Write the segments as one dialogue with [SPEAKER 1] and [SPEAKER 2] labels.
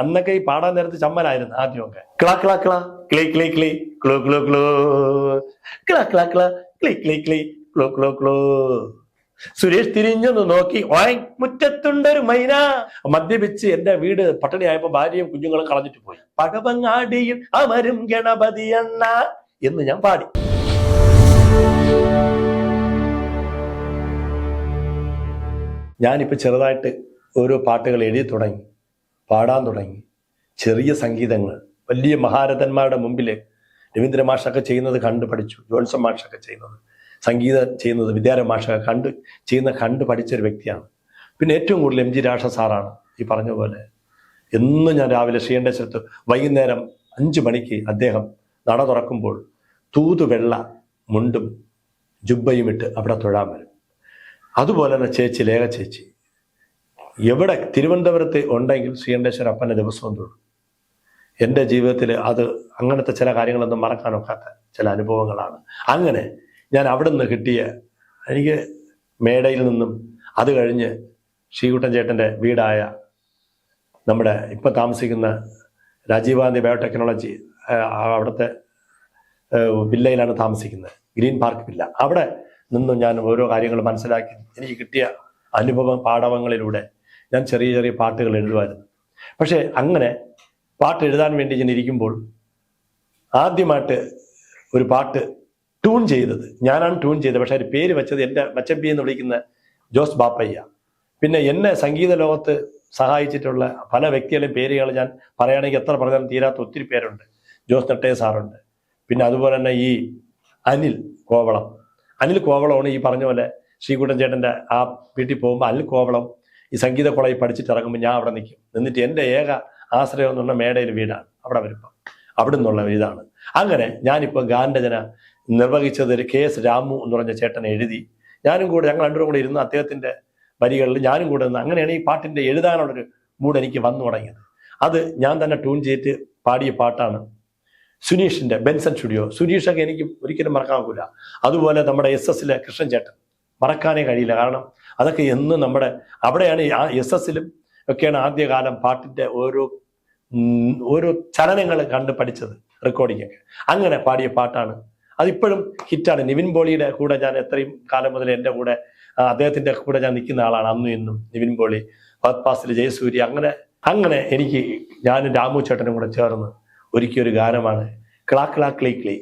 [SPEAKER 1] അന്നൊക്കെ ഈ പാടാൻ നേരത്ത് ചമ്മലായിരുന്നു ആദ്യമൊക്കെ. ക്ലാ ക്ലാ ക്ലാ ക്ലേ ക്ലേ ക്ലേ ക്ലോ ക്ലോ ക്ലോ. ക്ലാ ക്ലാ ക്ലാ ക്ലേ ക്ലേ ക്ലേ ക്ലോ ക്ലോ ക്ലോ. സുരേഷ് തിരിഞ്ഞൊന്ന് നോക്കി. മുറ്റത്തുണ്ടൊരു മൈന. മദ്യപിച്ച് എന്റെ വീട് പട്ടണിയായപ്പോ ഭാര്യയും കുഞ്ഞുങ്ങളും കളഞ്ഞിട്ട് പോയി. പടവങ്ങാടിയിൽ അമരും ഗണപതി എണ്ണ എന്ന് ഞാൻ പാടി. ഞാനിപ്പോൾ ചെറുതായിട്ട് ഓരോ പാട്ടുകൾ എഴുതി തുടങ്ങി. പാടാൻ തുടങ്ങി. ചെറിയ സംഗീതങ്ങൾ. വലിയ മഹാരഥന്മാരുടെ മുമ്പിൽ രവീന്ദ്ര മാഷൊക്കെ ചെയ്യുന്നത് കണ്ടു പഠിച്ചു. ജോൺസൺ മാഷൊക്കെ ചെയ്യുന്നത്. സംഗീതം ചെയ്യുന്നത് വിദ്യാരം മാഷൊക്കെ കണ്ട് ചെയ്യുന്ന കണ്ട് പഠിച്ചൊരു വ്യക്തിയാണ്. പിന്നെ ഏറ്റവും കൂടുതൽ എം ജി രാഷ സാറാണ് ഈ പറഞ്ഞ പോലെ. എന്നും ഞാൻ രാവിലെ ശ്രീകണ്ഠേശ്വരത്ത് വൈകുന്നേരം അഞ്ച് മണിക്ക് അദ്ദേഹം നട തുറക്കുമ്പോൾ തൂതു വെള്ള മുണ്ടും ജുബ്ബയും ഇട്ട് അവിടെ തൊഴാൻ വരും. അതുപോലെ തന്നെ ചേച്ചി ലേഖ ചേച്ചി. എവിടെ തിരുവനന്തപുരത്ത് ഉണ്ടെങ്കിൽ ശ്രീകണ്ഠേശ്വര അപ്പന്റെ ദിവസവും തൊഴും എന്റെ ജീവിതത്തിൽ അത് അങ്ങനത്തെ ചില കാര്യങ്ങളൊന്നും മറക്കാനൊക്കാത്ത ചില അനുഭവങ്ങളാണ്. അങ്ങനെ ഞാൻ അവിടെ നിന്ന് കിട്ടിയ എനിക്ക് മേടയിൽ നിന്നും അത് കഴിഞ്ഞ് ശ്രീകുട്ടൻ ചേട്ടന്റെ വീടായ നമ്മുടെ ഇപ്പം താമസിക്കുന്ന രാജീവ് ഗാന്ധി ബയോടെക്നോളജി അവിടുത്തെ വില്ലയിലാണ് താമസിക്കുന്നത്. Green park villa. അവിടെ നിന്നും ഞാൻ ഓരോ കാര്യങ്ങൾ മനസ്സിലാക്കി എനിക്ക് കിട്ടിയ അനുഭവ പാഠവങ്ങളിലൂടെ ഞാൻ ചെറിയ ചെറിയ പാട്ടുകൾ എഴുതുമായിരുന്നു. പക്ഷേ അങ്ങനെ പാട്ട് എഴുതാൻ വേണ്ടി ഞാൻ ഇരിക്കുമ്പോൾ ആദ്യമായിട്ട് ഒരു പാട്ട് ട്യൂൺ ചെയ്തത്. ഞാനാണ് ട്യൂൺ ചെയ്തത്. പക്ഷേ അതിന് പേര് വെച്ചത് എന്റെ മച്ചമ്പി എന്ന് വിളിക്കുന്ന ജോസ് ബാപ്പയ്യ. പിന്നെ എന്നെ സംഗീത ലോകത്ത് സഹായിച്ചിട്ടുള്ള പല വ്യക്തികളുടെയും പേരുകൾ ഞാൻ പറയുകയാണെങ്കിൽ എത്ര പറഞ്ഞാലും തീരാത്ത ഒത്തിരി പേരുണ്ട്. ജോസ് നെട്ടേ സാറുണ്ട്. പിന്നെ അതുപോലെ തന്നെ ഈ അനിൽ കോവളം. അനിൽ കോവളമാണ് ഈ പറഞ്ഞ പോലെ ശ്രീകുട്ടൻ ചേട്ടന്റെ ആ വീട്ടിൽ പോകുമ്പോൾ അനിൽ കോവളം ഈ സംഗീത കോളേജ് പഠിച്ചിട്ട് ഇറങ്ങുമ്പോൾ ഞാൻ അവിടെ നിൽക്കും എന്നിട്ട് എന്റെ ഏക ആശ്രയം എന്ന് പറഞ്ഞാൽ മേടയിൽ വീടാണ്. അവിടെ വരുമ്പോൾ അവിടെ നിന്നുള്ള ഇതാണ്. അങ്ങനെ ഞാനിപ്പോൾ ഗാനരചന നിർവഹിച്ചത് കെ എസ് രാമു എന്ന് പറഞ്ഞ ചേട്ടൻ എഴുതി. ഞാനും കൂടെ ഞങ്ങൾ രണ്ടുപേരും കൂടെ ഇരുന്ന് അദ്ദേഹത്തിന്റെ വരികളിൽ ഞാനും കൂടെ നിന്ന് അങ്ങനെയാണ് ഈ പാട്ടിന്റെ എഴുതാനുള്ളൊരു മൂഡ് എനിക്ക് വന്നു തുടങ്ങിയത്. അത് ഞാൻ തന്നെ ട്യൂൺ ചെയ്തിട്ട് പാടിയ പാട്ടാണ് സുനീഷിന്റെ ബെൻസൺ സ്റ്റുഡിയോ. സുനീഷൊക്കെ എനിക്ക് ഒരിക്കലും മറക്കാൻ പോകില്ല അതുപോലെ നമ്മുടെ എസ് എസിലെ കൃഷ്ണൻ ചേട്ടൻ. മറക്കാനേ കഴിയില്ല. കാരണം അതൊക്കെ എന്നും നമ്മുടെ അവിടെയാണ് ആ എസ് എസിലും ഒക്കെയാണ് ആദ്യകാലം പാട്ടിന്റെ ഓരോ ഓരോ ചലനങ്ങൾ കണ്ട് പഠിച്ചത് റെക്കോർഡിംഗ് ഒക്കെ. അങ്ങനെ പാടിയ പാട്ടാണ്. അതിപ്പോഴും ഹിറ്റാണ്. നിവിൻ പോളിയുടെ കൂടെ ഞാൻ എത്രയും കാലം മുതൽ എന്റെ കൂടെ അദ്ദേഹത്തിന്റെ കൂടെ ഞാൻ നിൽക്കുന്ന ആളാണ് അന്നും ഇന്നും നിവിൻ പോളി ഫഹദ് പാസിൽ ജയസൂര്യ. അങ്ങനെ അങ്ങനെ എനിക്ക് ഞാൻ രാമു ചേട്ടനും കൂടെ ചേർന്ന് ഒരുക്കിയ ഒരു ഗാനമാണ് ക്ലാ ക്ലാ ക്ലീ ക്ലീ.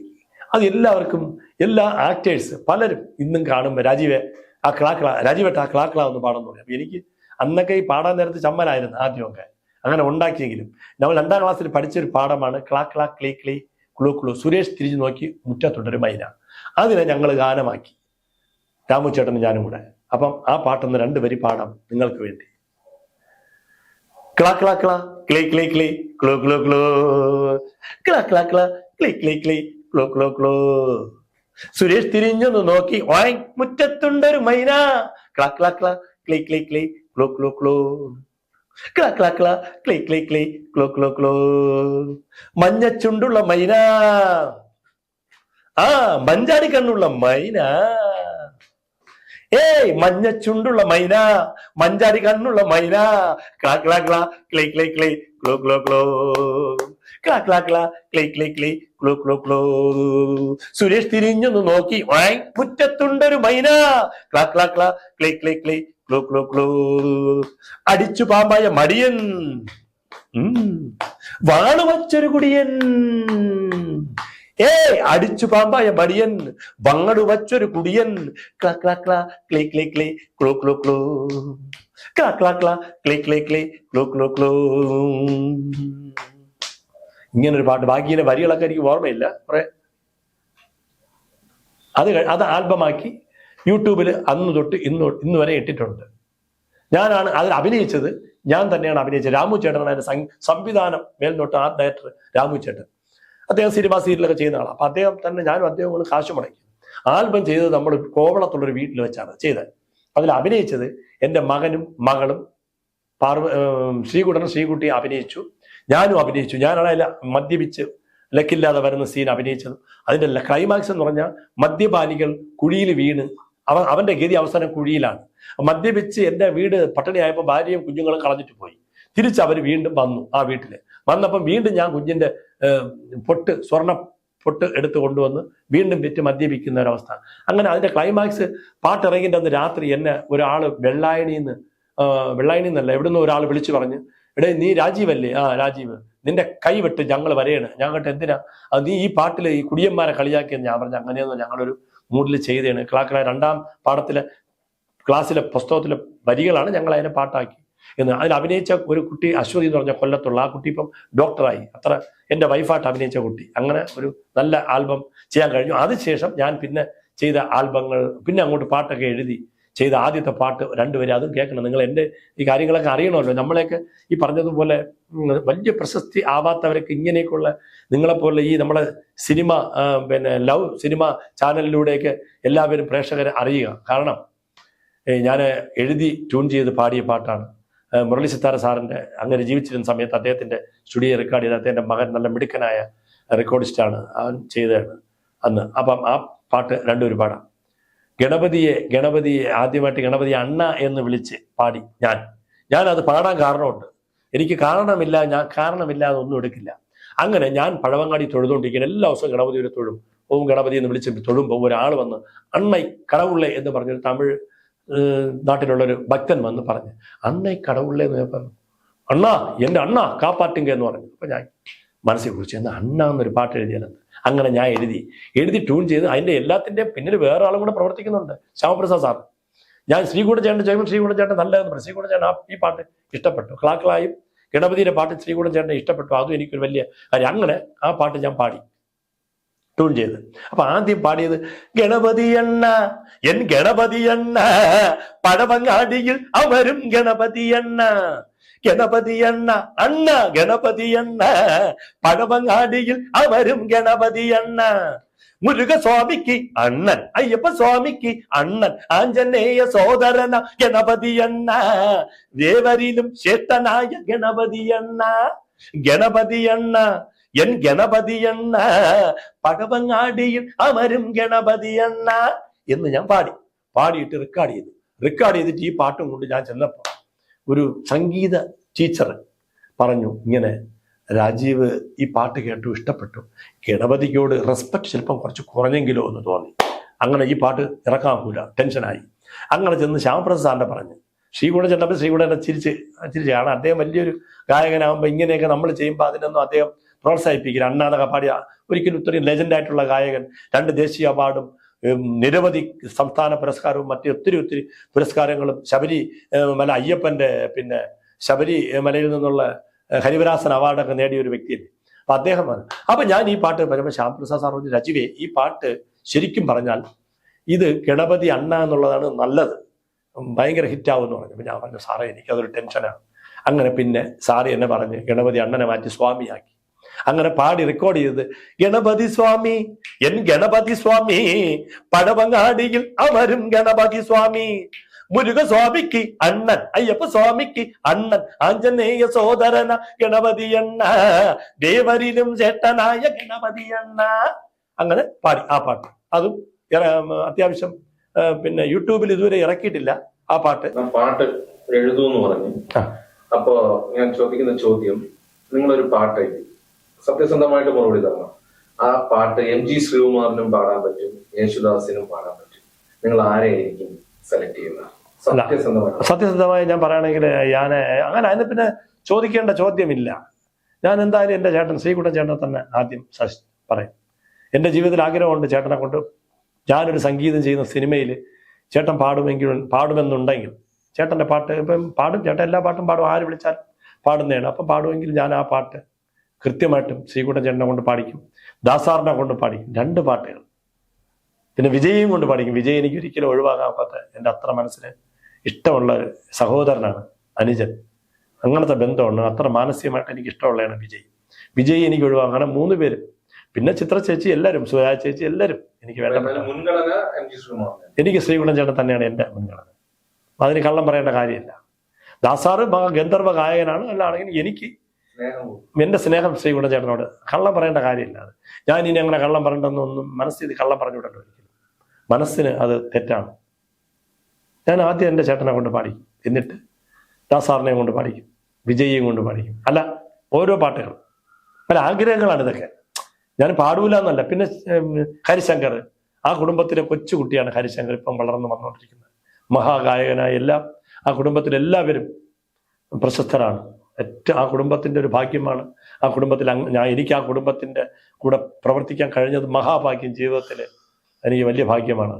[SPEAKER 1] അത് എല്ലാവർക്കും എല്ലാ ആക്ടേഴ്സ് പലരും ഇന്നും കാണുമ്പോൾ രാജീവെ ആ ക്ലാ ക്ലാ രാജീവേട്ട ആ ക്ലാ ക്ലാ ഒന്ന് പാടുന്നു അപ്പൊ എനിക്ക് അന്നൊക്കെ ഈ പാടാൻ നേരത്ത് ചമ്മലായിരുന്നു ആദ്യമൊക്കെ. അങ്ങനെ ഉണ്ടാക്കിയെങ്കിലും നമ്മൾ രണ്ടാം ക്ലാസ്സിൽ പഠിച്ചൊരു പാഠമാണ് ക്ലാ ക്ലാ ക്ലീ ക്ലീ ക്ലൂ ക്ലൂ സുരേഷ് തിരിഞ്ഞു നോക്കി മുറ്റത്തുണ്ടൊരു മൈന. അതിനെ ഞങ്ങൾ ഗാനമാക്കി. രാമുച്ചേട്ടനും ഞാനും കൂടെ. അപ്പം ആ പാട്ടൊന്ന് വരി പാടാം നിങ്ങൾക്ക് വേണ്ടി. ക്ലാ ക്ലാ ക്ലാ ക്ലേ ക്ലേ ക്ലേ ക്ലോ ക്ലോ ക്ലോ. ക്ലാ ക്ലാ ക്ലാ ക്ലേ ക്ലേ ക്ലേ ക്ലോ ക്ലോ ക്ലോ. സുരേഷ് തിരിഞ്ഞൊന്ന് നോക്കി. ഓയ് മുറ്റത്തുണ്ടൊരു മൈന. ക്ലാ ക്ലാ ക്ലാ. ക്ലീ ക്ലീ ക്ലീ. ക്ലോ ക്ലോ ക്ലോ. ക്ലാ ക്ലാ ക്ലാ. ക്ലീ ക്ലീ ക്ലീ. ക്ലോ ക്ലോ ക്ലോ. മഞ്ഞച്ചുണ്ടുള്ള മൈന. ആ മഞ്ചാടി കണ്ണുള്ള മൈന. ഏയ് മഞ്ഞച്ചുണ്ടുള്ള മൈന. മഞ്ചാടി കണ്ണുള്ള മൈന. ക്ലാ ക്ലാ ക്ലാ. ക്ലീ ക്ലീ ക്ലീ. ക്ലോ ക്ലോ ക്ലോ. ക്ലാ ക്ലാ ക്ലാ ക്ലേ ക്ലേ ക്ലേ ക്ലോ ക്ലോ ക്ലോ. സുരേഷ് തിരിഞ്ഞൊന്ന് നോക്കി. മുറ്റത്തുണ്ടൊരു മൈന. ക്ലാ ക്ലാ ക്ലാ ക്ലേ ക്ലേ ക്ലേ ക്ലോ ക്ലോ ക്ലോ. അടിച്ചു പാമ്പായ മടിയൻ. വാൾ വച്ചൊരു കുടിയൻ. ഏ അടിച്ചു പാമ്പായ മടിയൻ. വങ്ങടു വച്ചൊരു കുടിയൻ. ക്ലാ ക്ലാ ക്ലാ ക്ലേ ക്ലേ ക്ലേ ക്ലോ ക്ലോ ക്ലോ. ക്ലാ ക്ലാ ക്ലാ ക്ലേ ക്ലേ ക്ലേ ക്ലോ ക്ലോ ക്ലോ. ഇങ്ങനൊരു പാട്ട്. ബാക്കിയിലെ വരികളൊക്കെ എനിക്ക് ഓർമ്മയില്ല. കുറെ അത് അത് ആൽബമാക്കി യൂട്യൂബിൽ അന്ന് തൊട്ട് ഇന്ന് ഇന്ന് വരെ ഇട്ടിട്ടുണ്ട്. ഞാനാണ് അതിൽ അഭിനയിച്ചത്. ഞാൻ തന്നെയാണ് അഭിനയിച്ചത്. രാമു ചേട്ടനാണ് അതിന്റെ സംവിധാനം മേൽനോട്ട് ആർട്ട് ഡയറക്ടർ രാമു ചേട്ടൻ. അദ്ദേഹം സിനിമ സീരിയലൊക്കെ ചെയ്യുന്ന ആളാണ് അപ്പൊ അദ്ദേഹം തന്നെ ഞാനും അദ്ദേഹം കൂടെ കാശ് മുടക്കി. ആൽബം ചെയ്തത് നമ്മൾ കോവളത്തുള്ളൊരു വീട്ടിൽ വെച്ചാണ് ചെയ്തത്. അതിൽ അഭിനയിച്ചത് എന്റെ മകനും മകളും പാർവ ശ്രീകുട്ടനും ശ്രീകുട്ടിയും അഭിനയിച്ചു. ഞാനും അഭിനയിച്ചു. ഞാനാണ് മദ്യപിച്ച് ലക്കില്ലാതെ വരുന്ന സീൻ അഭിനയിച്ചത്. അതിന്റെ ക്ലൈമാക്സ് എന്ന് പറഞ്ഞാൽ മദ്യപാനികൾ കുഴിയിൽ വീണ് അവൻ അവന്റെ ഗതി അവസാനം കുഴിയിലാണ്. മദ്യപിച്ച് എന്റെ വീട് പട്ടിണിയായപ്പോൾ ഭാര്യയും കുഞ്ഞുങ്ങളും കളഞ്ഞിട്ട് പോയി. തിരിച്ച് അവർ വീണ്ടും വന്നു ആ വീട്ടിൽ. വന്നപ്പം വീണ്ടും ഞാൻ കുഞ്ഞിന്റെ പൊട്ട് സ്വർണ പൊട്ട് എടുത്ത് കൊണ്ടുവന്ന് വീണ്ടും വിറ്റ് മദ്യപിക്കുന്ന ഒരവസ്ഥ. അങ്ങനെ അതിന്റെ ക്ലൈമാക്സ് പാട്ടിറങ്ങിന്റെ അന്ന് രാത്രി എന്നെ ഒരാൾ വെള്ളായണിന്ന് വെള്ളായണിന്നല്ല എവിടുന്ന് ഒരാൾ വിളിച്ചു പറഞ്ഞു എടേ നീ രാജീവല്ലേ? ആ രാജീവ്. നിന്റെ കൈ വിട്ട് ഞങ്ങൾ വരയാണ്. ഞങ്ങൾക്ക് എന്തിനാ? അത് നീ ഈ പാട്ടിൽ ഈ കുടിയന്മാരെ കളിയാക്കിയെന്ന് ഞാൻ പറഞ്ഞു അങ്ങനെയൊന്നും ഞങ്ങളൊരു മൂഡിൽ ചെയ്തതാണ് ക്ലാക്കിലെ രണ്ടാം പാഠത്തിലെ ക്ലാസ്സിലെ പുസ്തകത്തിലെ വരികളാണ് ഞങ്ങൾ അതിനെ പാട്ടാക്കി. എന്ന് അതിൽ അഭിനയിച്ച ഒരു കുട്ടി അശ്വതി എന്ന് പറഞ്ഞ കൊല്ലത്തുള്ള ആ കുട്ടി ഇപ്പം ഡോക്ടറായി. അത്ര എന്റെ വൈഫായിട്ട് അഭിനയിച്ച കുട്ടി. അങ്ങനെ ഒരു നല്ല ആൽബം ചെയ്യാൻ കഴിഞ്ഞു. അതിനുശേഷം ഞാൻ പിന്നെ ചെയ്ത ആൽബങ്ങൾ പിന്നെ അങ്ങോട്ട് പാട്ടൊക്കെ എഴുതി. ചെയ്ത ആദ്യത്തെ പാട്ട് രണ്ടുപേരും അതും കേൾക്കണം. നിങ്ങൾ എന്റെ ഈ കാര്യങ്ങളൊക്കെ അറിയണമല്ലോ. നമ്മളെയൊക്കെ ഈ പറഞ്ഞതുപോലെ വലിയ പ്രശസ്തി ആവാത്തവരൊക്കെ ഇങ്ങനെയൊക്കെയുള്ള നിങ്ങളെപ്പോലെ ഈ നമ്മളെ സിനിമ പിന്നെ ലവ് സിനിമ ചാനലിലൂടെയൊക്കെ എല്ലാവരും പ്രേക്ഷകരെ അറിയുക. കാരണം ഞാൻ എഴുതി ട്യൂൺ ചെയ്ത് പാടിയ പാട്ടാണ്. മുരളി സിത്താര സാറിന്റെ അങ്ങനെ ജീവിച്ചിരുന്ന സമയത്ത് അദ്ദേഹത്തിന്റെ സ്റ്റുഡിയോ റെക്കോർഡ് ചെയ്ത് അദ്ദേഹത്തിന്റെ മകൻ നല്ല മിടുക്കനായ റെക്കോർഡിസ്റ്റാണ്. അവൻ ചെയ്തതാണ് അന്ന്. അപ്പം ആ പാട്ട് രണ്ടുപേരും പാടാം. ഗണപതിയെ ഗണപതിയെ ആദ്യമായിട്ട് ഗണപതി അണ്ണ എന്ന് വിളിച്ച് പാടി ഞാൻ. ഞാൻ അത് പാടാൻ കാരണമുണ്ട്. എനിക്ക് കാരണമില്ല ഞാൻ കാരണമില്ലാതെ ഒന്നും എടുക്കില്ല. അങ്ങനെ ഞാൻ പഴവങ്ങാടി തൊഴുതുകൊണ്ടിരിക്കുന്ന എല്ലാ ദിവസവും ഗണപതി ഒരു തൊഴും. ഓം ഗണപതി എന്ന് വിളിച്ച് തൊഴുമ്പോൾ ഒരാൾ വന്ന് അണ്ണൈ കടവുള്ളേ എന്ന് പറഞ്ഞൊരു തമിഴ് നാട്ടിലുള്ളൊരു ഭക്തൻ വന്ന് പറഞ്ഞു അണ്ണൈ കടവുള്ളേ എന്ന് ഞാൻ പറഞ്ഞു. അണ്ണാ എന്റെ അണ്ണ കാപ്പാറ്റിങ്ക എന്ന് പറഞ്ഞു. അപ്പൊ ഞാൻ മനസ്സിൽ കുറിച്ച് എന്നാൽ അണ്ണ എന്നൊരു പാട്ട് എഴുതിയാലെന്ന് അങ്ങനെ ഞാൻ എഴുതി. എഴുതി ട്യൂൺ ചെയ്ത് അതിന്റെ എല്ലാത്തിന്റെയും പിന്നിൽ വേറെ ആളും കൂടെ പ്രവർത്തിക്കുന്നുണ്ട്. ശ്യാമപ്രസാദ് സാർ. ഞാൻ ശ്രീകൂട ചേട്ടൻ ശ്രീകുടചേട്ടൻ ശ്രീകൂട ചേട്ടൻ നല്ലതെന്ന് പറഞ്ഞു ശ്രീകൂട ചേട്ടൻ ആ ഈ പാട്ട് ഇഷ്ടപ്പെട്ടു. ക്ലാക്കളായും ഗണപതിയുടെ പാട്ട് ശ്രീകൂടൻ ചേട്ടനെ ഇഷ്ടപ്പെട്ടു. അതും എനിക്കൊരു വലിയ കാര്യം. അങ്ങനെ ആ പാട്ട് ഞാൻ പാടി. ട്യൂൺ ചെയ്ത്. അപ്പൊ ആദ്യം പാടിയത് ഗണപതി എണ്ണ എൻ ഗണപതി എണ്ണ പഴവങ്ങാടിയിൽ അവരും ഗണപതി എണ്ണ ഗണപതി എണ്ണ അണ്ണ ഗണപതി എണ്ണ പഴവങ്ങാടിയിൽ അവരും ഗണപതി എണ്ണ മുരുകസ്വാമിക്ക് അണ്ണൻ അയ്യപ്പ സ്വാമിക്ക് അണ്ണൻ ആഞ്ജനേയ സോദരന ഗണപതി എണ്ണ ദേവരിലും ശ്രേഷ്ഠനായ ഗണപതി എണ്ണ ഗണപതി എണ്ണ എൻ ഗണപതി എണ്ണ പടവങ്ങാടിയിൽ അമരും ഗണപതി എണ്ണ എന്ന് ഞാൻ പാടി. പാടിയിട്ട് റെക്കോർഡ് ചെയ്തു. റെക്കോർഡ് ചെയ്തിട്ട് ഈ പാട്ടും കൊണ്ട് ഞാൻ ചെന്നപ്പോൾ ഒരു സംഗീത ടീച്ചർ പറഞ്ഞു ഇങ്ങനെ രാജീവ് ഈ പാട്ട് കേട്ടു ഇഷ്ടപ്പെട്ടു. ഗണപതിക്കോട് റെസ്പെക്ട് ചിലപ്പം കുറച്ച് കുറഞ്ഞെങ്കിലോ എന്ന് തോന്നി. അങ്ങനെ ഈ പാട്ട് ഇറക്കാൻ പോല ടെൻഷനായി. അങ്ങനെ ചെന്ന് ശ്യാമപ്രസാദ് സാറിനെ പറഞ്ഞു ശ്രീകുടൻ ചെന്നപ്പോൾ ശ്രീകുടനെ ചിരിച്ച് ചിരിച്ച് കാരണം അദ്ദേഹം വലിയൊരു ഗായകനാകുമ്പോൾ ഇങ്ങനെയൊക്കെ നമ്മൾ ചെയ്യുമ്പോൾ അതിനൊന്നും അദ്ദേഹം പ്രോത്സാഹിപ്പിക്കില്ല. അണ്ണാതക പാടിയ ഒരിക്കലും ഇത്രയും ലെജൻഡായിട്ടുള്ള ഗായകൻ രണ്ട് ദേശീയ അവാർഡും നിരവധി സംസ്ഥാന പുരസ്കാരവും മറ്റ് ഒത്തിരി ഒത്തിരി പുരസ്കാരങ്ങളും ശബരി മല അയ്യപ്പന്റെ പിന്നെ ശബരി മലയിൽ നിന്നുള്ള ഹരിവരാസൻ അവാർഡൊക്കെ നേടിയ ഒരു വ്യക്തിയല്ലേ. അപ്പൊ അദ്ദേഹമാണ്. അപ്പൊ ഞാൻ ഈ പാട്ട് പറയുമ്പോൾ ശ്യാംപ്രസാദ് സാർ പറഞ്ഞു രചിവേ ഈ പാട്ട് ശരിക്കും പറഞ്ഞാൽ ഇത് ഗണപതി അണ്ണ എന്നുള്ളതാണ് നല്ലത്. ഭയങ്കര ഹിറ്റാവും എന്ന് പറഞ്ഞു. അപ്പൊ ഞാൻ പറഞ്ഞു സാറേ എനിക്കതൊരു ടെൻഷനാണ് അങ്ങനെ പിന്നെ സാറി എന്നെ പറഞ്ഞ് ഗണപതി അണ്ണനെ മാറ്റി സ്വാമിയാക്കി. അങ്ങനെ പാടി റെക്കോർഡ് ചെയ്തത് ഗണപതി സ്വാമി എൻ ഗണപതി സ്വാമി പടവങ്ങാടിയിൽ അമരും ഗണപതി സ്വാമി. മുരുകസ്വാമിക്ക് അണ്ണൻ അയ്യപ്പ സ്വാമിക്ക് അണ്ണൻ ആഞ്ജനേയ സോദരന ഗണപതി അണ്ണ ദേവരിലും ചേട്ടനായ ഗണപതി അണ്ണ. അങ്ങനെ പാടി ആ പാട്ട്. അതും അത്യാവശ്യം പിന്നെ യൂട്യൂബിൽ ഇതുവരെ ഇറക്കിയിട്ടില്ല ആ പാട്ട്.
[SPEAKER 2] പാട്ട് എഴുതൂന്ന് പറഞ്ഞു. അപ്പോ ഞാൻ ചോദിക്കുന്ന ചോദ്യം നിങ്ങളൊരു പാട്ട് എഴുതി. സത്യസന്ധമായിട്ട് മറുപടി തരണം ആ പാട്ട് എം ജി ശ്രീകുമാറിനും പാടാൻ പറ്റും യേശുദാസിനും പാടാൻ പറ്റും. നിങ്ങൾ ആരെയായിരിക്കും സെലക്ട് ചെയ്യുന്നത്
[SPEAKER 1] സത്യസന്ധമായി ഞാൻ പറയുകയാണെങ്കിൽ ഞാൻ അങ്ങനെ അതിന് പിന്നെ ചോദിക്കേണ്ട ചോദ്യമില്ല. ഞാൻ എന്തായാലും എന്റെ ചേട്ടൻ ശ്രീകുട്ടൻ ചേട്ടനെ തന്നെ ആദ്യം പറയും. എന്റെ ജീവിതത്തിൽ ആഗ്രഹമുണ്ട് ചേട്ടനെ കൊണ്ട് ഞാനൊരു സംഗീതം ചെയ്യുന്ന സിനിമയിൽ ചേട്ടൻ പാടുമെങ്കിലും പാടുമെന്നുണ്ടെങ്കിൽ ചേട്ടന്റെ പാട്ട് ഇപ്പം പാടും. ചേട്ടൻ എല്ലാ പാട്ടും പാടും. ആര് വിളിച്ചാലും പാടുന്നതാണ്. അപ്പം പാടുമെങ്കിൽ ഞാൻ ആ പാട്ട് കൃത്യമായിട്ടും ശ്രീകുട്ടൻ ചേട്ടനെ കൊണ്ട് പാടിക്കും ദാസാറിനെ കൊണ്ട് പാടിക്കും രണ്ട് പാട്ടുകൾ. പിന്നെ വിജയും കൊണ്ട് പാടിക്കും. വിജയ് എനിക്ക് ഒരിക്കലും ഒഴിവാകാത്ത എന്റെ അത്ര മനസ്സിന് ഇഷ്ടമുള്ള സഹോദരനാണ് അനുജൻ. അങ്ങനത്തെ ബന്ധമാണ് അത്ര മാനസികമായിട്ട് എനിക്ക് ഇഷ്ടമുള്ളതാണ് വിജയ്. വിജയ് എനിക്ക് ഒഴിവാകും. അങ്ങനെ മൂന്ന് പേരും. പിന്നെ ചിത്ര ചേച്ചി എല്ലാവരും സുരാജ ചേച്ചി എല്ലാവരും എനിക്ക്
[SPEAKER 2] വേണ്ട
[SPEAKER 1] എനിക്ക് ശ്രീകുട്ടൻ ചേട്ടൻ തന്നെയാണ്. എന്റെ മുൻഗണന. അതിന് കള്ളം പറയേണ്ട കാര്യമില്ല. ദാസാറ് ഗന്ധർവ ഗായകനാണ്. അല്ലാണെങ്കിൽ എനിക്ക് എന്റെ സ്നേഹം ശ്രീ ഗുണചേട്ടനോട് കള്ളം പറയേണ്ട കാര്യമില്ല അത്. ഞാൻ ഇനി അങ്ങനെ കള്ളം പറയണ്ടെന്നൊന്നും മനസ്സിൽ കള്ളം പറഞ്ഞുവിടല്ലോ ഒരിക്കലും. മനസ്സിന് അത് തെറ്റാണ്. ഞാൻ ആദ്യം എന്റെ ചേട്ടനെ കൊണ്ട് പാടിക്കും. എന്നിട്ട് ദാസാറിനെയും കൊണ്ട് പാടിക്കും. വിജയിയും കൊണ്ട് പാടിക്കും. അല്ല ഓരോ പാട്ടുകൾ. പല ആഗ്രഹങ്ങളാണ് ഇതൊക്കെ. ഞാൻ പാടൂല എന്നല്ല പിന്നെ ഹരിശങ്കർ. ആ കുടുംബത്തിലെ കൊച്ചുകുട്ടിയാണ് ഹരിശങ്കർ ഇപ്പം വളർന്നു വന്നുകൊണ്ടിരിക്കുന്നത്. മഹാഗായകനായ എല്ലാം ആ കുടുംബത്തിലെ എല്ലാവരും പ്രശസ്തരാണ്. ഏറ്റവും ആ കുടുംബത്തിന്റെ ഒരു ഭാഗ്യമാണ്. ആ കുടുംബത്തിൽ ഞാൻ എനിക്ക് ആ കുടുംബത്തിന്റെ കൂടെ പ്രവർത്തിക്കാൻ കഴിഞ്ഞത് മഹാഭാഗ്യം ജീവിതത്തിൽ എനിക്ക് വലിയ ഭാഗ്യമാണ്.